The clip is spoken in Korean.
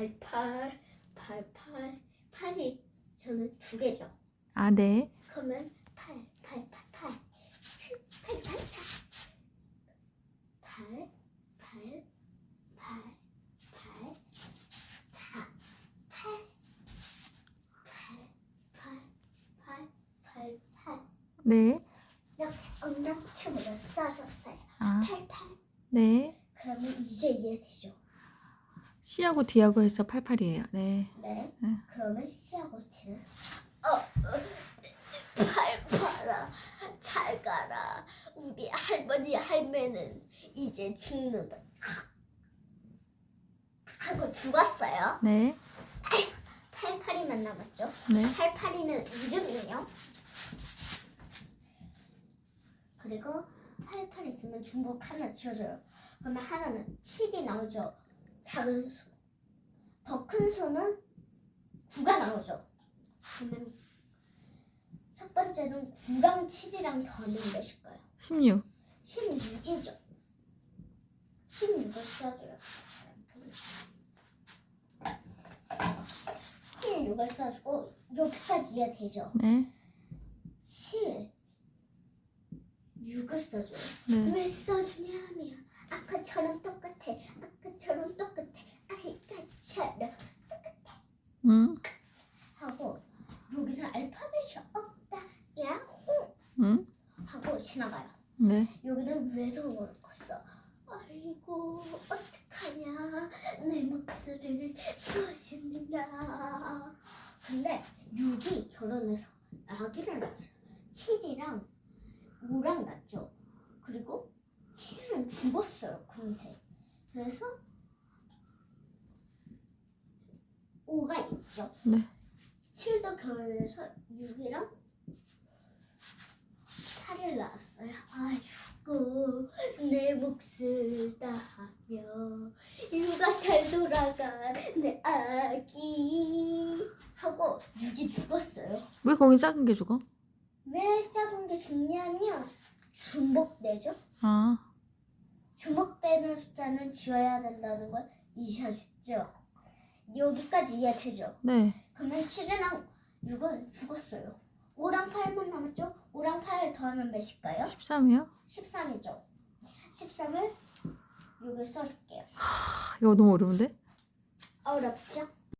8, 8, 8, 8, 8이 저는 두 개죠. 아, 네. 그러면 8, 8, 8, 8, 7, 8, 8, 8, 8, 8, 8, 8, 4, 8, 8, 8, 8, 8, 8. 네. 이렇게 엉덩치보다 싸줬어요. 아, 8, 8. 네. 그러면 이제 이해되죠? C하고 D하고 해서 88이에요. 네. 네. 네. 그러면 C하고 T는 어, 어, 팔팔아 잘 가라. 우리 할머니 할매는 이제 죽는다. 하고 죽었어요. 네. 88이만 남았죠. 네. 88이는 이름이에요. 그리고 88 있으면 중복 하나 지어줘요. 그러면 하나는 7이 나오죠. 작은 수. 더 큰 수는 9가 나오죠. 그러면 첫 번째는 9랑 7이랑 더하면 몇일까요? 16. 16이죠. 16을 써줘요. 16을 써주고 여기까지 이해되죠? 네. 7 6을 써줘요. 네. 왜 써주냐면 아까처럼 똑같아. 아까처럼 아까처럼 응. 하고 여기는 알파벳이 없다. 야호 응. 하고 지나가요. 네. 여기는 외동으로 컸어. 아이고 어떡하냐 내 몫을 써준다. 근데 6이 결혼해서 아기를 낳았어요. 7이랑 5랑 낳죠. 그리고 7은 죽었어요 금세. 그래서 5가 있죠. 네. 7도 결혼해서 6이랑 8을 낳았어요. 아이고 내 몫을 다하며 육아 잘 돌아간 내 아기 하고 6이 죽었어요. 왜 거기 작은 게 죽어? 왜 작은 게 중요하면 중복되죠? 아, 주목되는 숫자는 지워야 된다는 걸 이해하셨죠? 여기까지 이해 되죠? 네. 그러면 7이랑 6은 죽었어요. 5랑 8만 남았죠? 5랑 8 더하면 몇일까요? 13이요? 13이죠. 13을 여기 써줄게요. 아, 이거 너무 어려운데? 어렵죠?